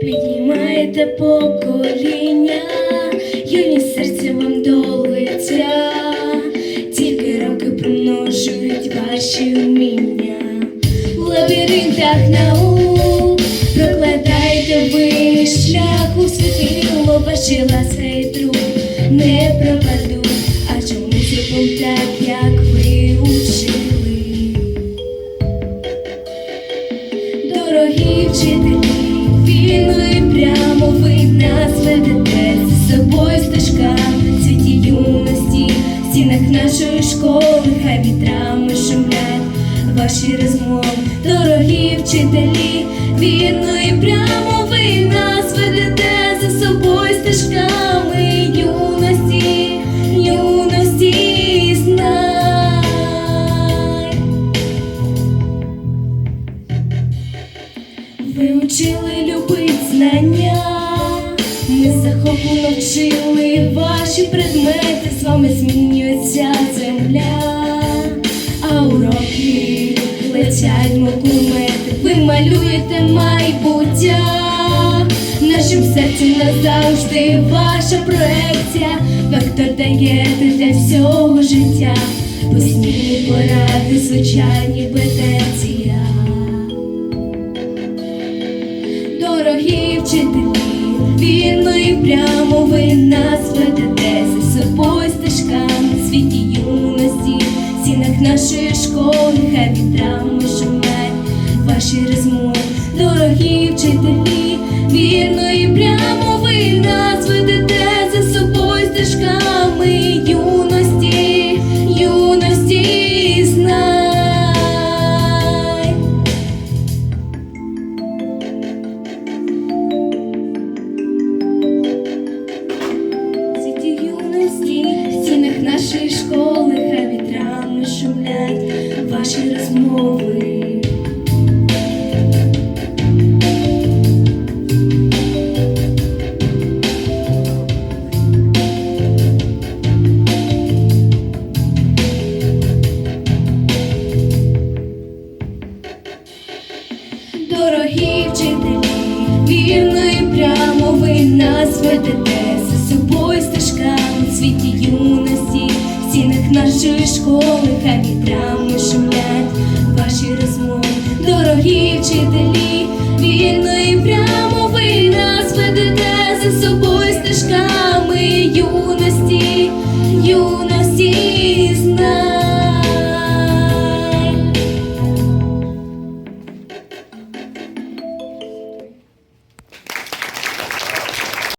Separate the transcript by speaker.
Speaker 1: Піднімаєте покоління, юність серця вам до лиця, тільки роки примножують ваші вміння. У лабіринтах наук ваші ласка труд не пропадуть, а чому зробимо так, як ви учили? Дорогі вчителі, вільно і прямо ви нас ведете за собою стежками в світі юності, в стінах нашої школи, хай вітрами шумлять ваші розмови, дорогі вчителі, вільно і прямо ви нас Ви учили любить знання, ми захоплено вчили ваші предмети, з вами змінюється земля, а уроки летять мов ви малюєте майбуття, нашим серцем назавжди ваша проекція, вектор даєте для всього життя, постійні поради, звичайні петенція. Дорогі вчителі, вільно і прямо ви нас ведете за собою стежками світі юності, в стінах нашої школи, хай вітрами шумлять ваші розмови, дорогі вчителі, вільно Дорогі вчителі, вільної прямо ви нас ведете. За собою стежками в світі юності, в стінах нашої школи, хай вітрами шумлять ваші розмови, дорогі вчителі,